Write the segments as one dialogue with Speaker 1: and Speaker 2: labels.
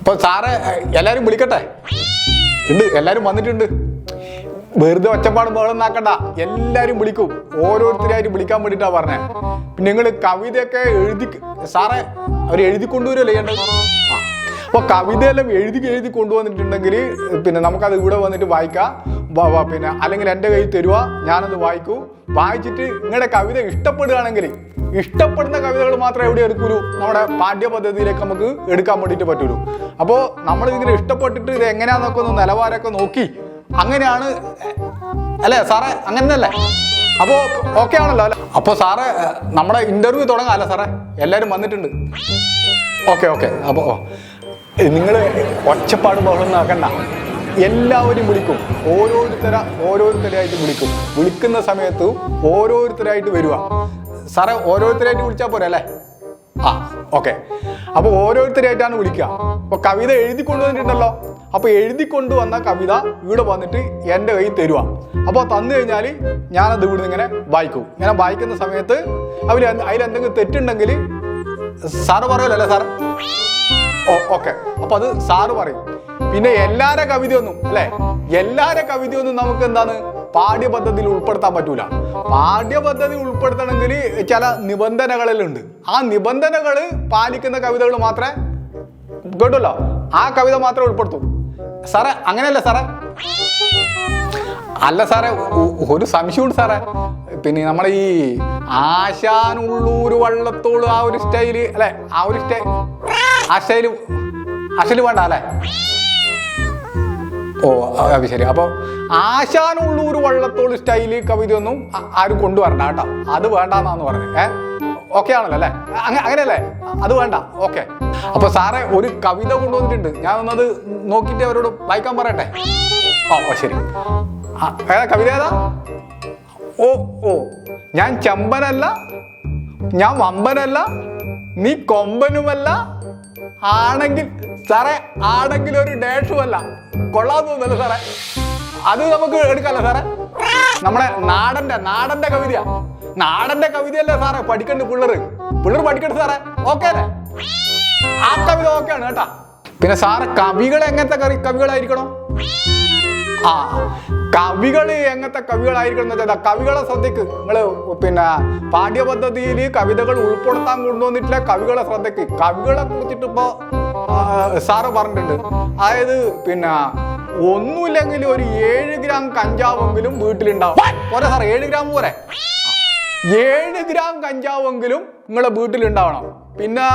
Speaker 1: അപ്പൊ സാറ് എല്ലാരും വിളിക്കട്ടെ? ഉണ്ട് എല്ലാരും വന്നിട്ടുണ്ട്. വെറുതെ ഒച്ചപ്പാടും ബഹളം നാക്കണ്ട എല്ലാരും വിളിക്കും. ഓരോരുത്തരായിട്ട് വിളിക്കാൻ വേണ്ടിട്ടാ പറഞ്ഞേ. പിന്നെ നിങ്ങൾ കവിതയൊക്കെ എഴുതി സാറെ അവർ എഴുതി കൊണ്ടുവരുമല്ലോ ചെയ്യേണ്ടത്. അപ്പൊ കവിതയെല്ലാം എഴുതി എഴുതി കൊണ്ടുവന്നിട്ടുണ്ടെങ്കിൽ പിന്നെ നമുക്കത് ഇവിടെ വന്നിട്ട് വായിക്കാം. പിന്നെ അല്ലെങ്കിൽ എന്റെ കയ്യിൽ തരുക ഞാനത് വായിക്കൂ. വായിച്ചിട്ട് നിങ്ങളുടെ കവിത ഇഷ്ടപ്പെടുകയാണെങ്കിൽ ഇഷ്ടപ്പെടുന്ന കവിതകൾ മാത്രമേ എവിടെ എടുക്കുള്ളൂ നമ്മുടെ പാഠ്യപദ്ധതിയിലേക്ക് നമുക്ക് എടുക്കാൻ വേണ്ടിയിട്ട് പറ്റുള്ളൂ അപ്പോൾ നമ്മൾ ഇതിങ്ങനെ ഇഷ്ടപ്പെട്ടിട്ട് ഇത് എങ്ങനെയാണെന്നൊക്കെ ഒന്ന് നിലവാരമൊക്കെ നോക്കി അങ്ങനെയാണ് അല്ലേ സാറേ? അങ്ങനെ അപ്പോ അല്ലേ അപ്പോൾ ഓക്കെ ആണല്ലോ അല്ലേ? അപ്പോൾ സാറേ നമ്മുടെ ഇന്റർവ്യൂ തുടങ്ങാം അല്ലേ സാറേ. എല്ലാവരും വന്നിട്ടുണ്ട്. ഓക്കെ ഓക്കെ അപ്പോൾ നിങ്ങൾ ഒച്ചപ്പാട് ബഹളം നോക്കണ്ട എല്ലാവരും വിളിക്കും. ഓരോരുത്തര ഓരോരുത്തരായിട്ട് വിളിക്കും. വിളിക്കുന്ന സമയത്ത് ഓരോരുത്തരായിട്ട് വരിക സാറേ ഓരോരുത്തരായിട്ട് വിളിച്ചാൽ പോരെ അല്ലേ? ആ ഓക്കെ. അപ്പോൾ ഓരോരുത്തരായിട്ടാണ് വിളിക്കുക. അപ്പോൾ കവിത എഴുതി കൊണ്ടുവന്നിട്ടുണ്ടല്ലോ അപ്പോൾ എഴുതി കൊണ്ടുവന്ന കവിത ഇവിടെ വന്നിട്ട് എന്റെ കയ്യിൽ തരുക അപ്പോൾ തന്നു കഴിഞ്ഞാൽ ഞാനത് ഇവിടുന്ന് ഇങ്ങനെ വായിക്കും. ഇങ്ങനെ വായിക്കുന്ന സമയത്ത് അവർ അതിലെന്തെങ്കിലും തെറ്റുണ്ടെങ്കിൽ സാറ് പറയുമല്ലോ അല്ലേ സാർ? ഓ ഓക്കെ. അപ്പൊ അത് സാറ് പറയും. പിന്നെ എല്ലാരെ കവിതയൊന്നും അല്ലെ? എല്ലാരെ കവിതയൊന്നും നമുക്ക് എന്താണ്? പാഠ്യപദ്ധതിയിൽ ഉൾപ്പെടുത്താൻ പറ്റൂല. പാഠ്യപദ്ധതി ഉൾപ്പെടുത്തണമെങ്കിൽ ചില നിബന്ധനകളിലുണ്ട്. ആ നിബന്ധനകൾ പാലിക്കുന്ന കവിതകൾ മാത്രമേ കേട്ടല്ലോ. ആ കവിത മാത്രമേ ഉൾപ്പെടുത്തൂ. സാറേ അങ്ങനെയല്ല സാറേ? അല്ല സാറേ ഒരു സംശയമുണ്ട് സാറേ. പിന്നെ നമ്മളെ ഈ ആശാനുള്ളൂർ വള്ളത്തോൾ ആ ഒരു സ്റ്റൈൽ അല്ലെ? ആ ഒരു സ്റ്റൈൽ ആ സ്റ്റൈൽ ആ വേണ്ട അല്ലേ? ഓ അത് ശരി. അപ്പോൾ ആശാനുള്ളൂർ വള്ളത്തോൾ സ്റ്റൈൽ കവിതയൊന്നും ആരും കൊണ്ടുവരണ്ട കേട്ടോ. അത് വേണ്ടെന്നാന്ന് പറഞ്ഞു. ഏ? ഓക്കെ ആണല്ലോ അല്ലേ? അങ്ങ- അങ്ങനെയല്ലേ? അത് വേണ്ട. ഓക്കെ. അപ്പൊ സാറേ ഒരു കവിത കൊണ്ടുവന്നിട്ടുണ്ട്. ഞാൻ ഒന്നത് നോക്കിട്ട് അവരോട് വായിക്കാൻ പറയട്ടെ? ഓ ശരി. ഏതാ കവിത ഏതാ? ഓ ഓ. ഞാൻ ചമ്പനല്ല ഞാൻ വമ്പനല്ല നീ കൊമ്പനുമല്ല ആണെങ്കിൽ സാറേ ആണെങ്കിൽ ഒരു ഡേഷുമല്ല കൊള്ളാൻ തോന്നുന്നല്ലോ സാറേ? അത് നമുക്ക് എടുക്കാല്ലോ സാറേ? നമ്മുടെ നാടന്റെ നാടന്റെ കവിതയാ. നാടന്റെ കവിതയല്ലേ സാറേ പഠിക്കണ്ട് പിള്ളേർ പിള്ളേർ പഠിക്കണ്ട സാറേ? ഓക്കെ അല്ലേ? ആ കവിത ഓക്കെ ആണ് കേട്ടാ. പിന്നെ സാറ് കവികൾ എങ്ങനത്തെ കവികളായിരിക്കണം? ആ കവികൾ എങ്ങനത്തെ കവികളായിരിക്കണം എന്ന് വെച്ചാൽ കവികളെ ശ്രദ്ധയ്ക്ക് നിങ്ങൾ പിന്നെ പാഠ്യപദ്ധതിയിൽ കവിതകൾ ഉൾപ്പെടുത്താൻ കൊണ്ടുവന്നിട്ടില്ല കവികളെ ശ്രദ്ധയ്ക്ക് കവികളെ കുറിച്ചിട്ട് ഇപ്പോ ആ, സാറ് പറഞ്ഞിട്ടുണ്ട്. അതായത് പിന്നെ ഒന്നുമില്ലെങ്കിൽ ഒരു ഏഴ് ഗ്രാം കഞ്ചാവെങ്കിലും വീട്ടിലുണ്ടാവും. പോരെ സാർ ഏഴ് ഗ്രാം പോരെ. ഏഴ് ഗ്രാം കഞ്ചാവെങ്കിലും നിങ്ങളെ വീട്ടിലുണ്ടാവണം. പിന്നെ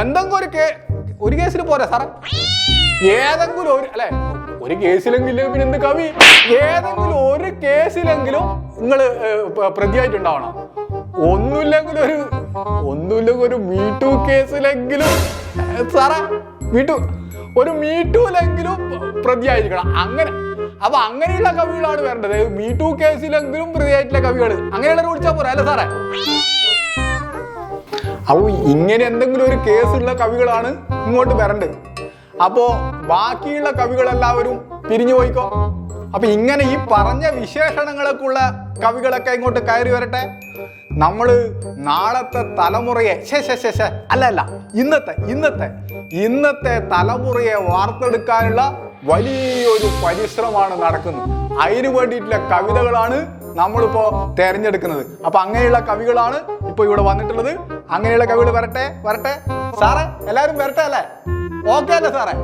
Speaker 1: എന്തെങ്കിലും ഒരു കേ ഒരു കേസിൽ പോരെ സാറേ. ഏതെങ്കിലും ഒരു അല്ലെ? ഒരു കേസിലെങ്കിലും പിന്നെ എന്ത് കവി? ഏതെങ്കിലും ഒരു കേസിലെങ്കിലും നിങ്ങൾ പ്രതിയായിട്ടുണ്ടാവണം. ഒന്നുമില്ലെങ്കിൽ ഒരു ഒന്നുമില്ലെങ്കിൽ ഒരു മീറ്റു കേസിലെങ്കിലും സാറാ മീറ്റു ഒരു മീറ്റുവിലെങ്കിലും പ്രതിയായിരിക്കണം. അങ്ങനെ അപ്പൊ അങ്ങനെയുള്ള കവികളാണ് വേണ്ടത് മീറ്റു കേസിലെങ്കിലും പ്രതിയായിട്ടുള്ള കവികൾ അങ്ങനെയുള്ളവരെ വിളിച്ചാൽ പോരാ അല്ലേ സാറേ? അപ്പോൾ ഇങ്ങനെ എന്തെങ്കിലും ഒരു കേസുള്ള കവികളാണ് ഇങ്ങോട്ട് വരേണ്ടത്. അപ്പോൾ ബാക്കിയുള്ള കവികളെല്ലാവരും പിരിഞ്ഞു പോയിക്കോ? അപ്പൊ ഇങ്ങനെ ഈ പറഞ്ഞ വിശേഷണങ്ങളൊക്കെ ഉള്ള കവികളൊക്കെ ഇങ്ങോട്ട് കയറി വരട്ടെ. നമ്മൾ നാളത്തെ തലമുറയെ ശേ ശേ ശേ ശേ അല്ല അല്ല ഇന്നത്തെ ഇന്നത്തെ ഇന്നത്തെ തലമുറയെ വാർത്തെടുക്കാനുള്ള വലിയൊരു പരിശ്രമമാണ് നടക്കുന്നത്. അതിനു വേണ്ടിയിട്ടുള്ള കവിതകളാണ് നമ്മളിപ്പോ തെരഞ്ഞെടുക്കുന്നത്. അപ്പൊ അങ്ങനെയുള്ള കവികളാണ് ഇപ്പൊ ഇവിടെ വന്നിട്ടുള്ളത്. അങ്ങനെയുള്ള കവികൾ വരട്ടെ വരട്ടെ. സാറേ എല്ലാവരും വരട്ടെ അല്ലേ? ഓക്കെ അല്ലേ സാറേ?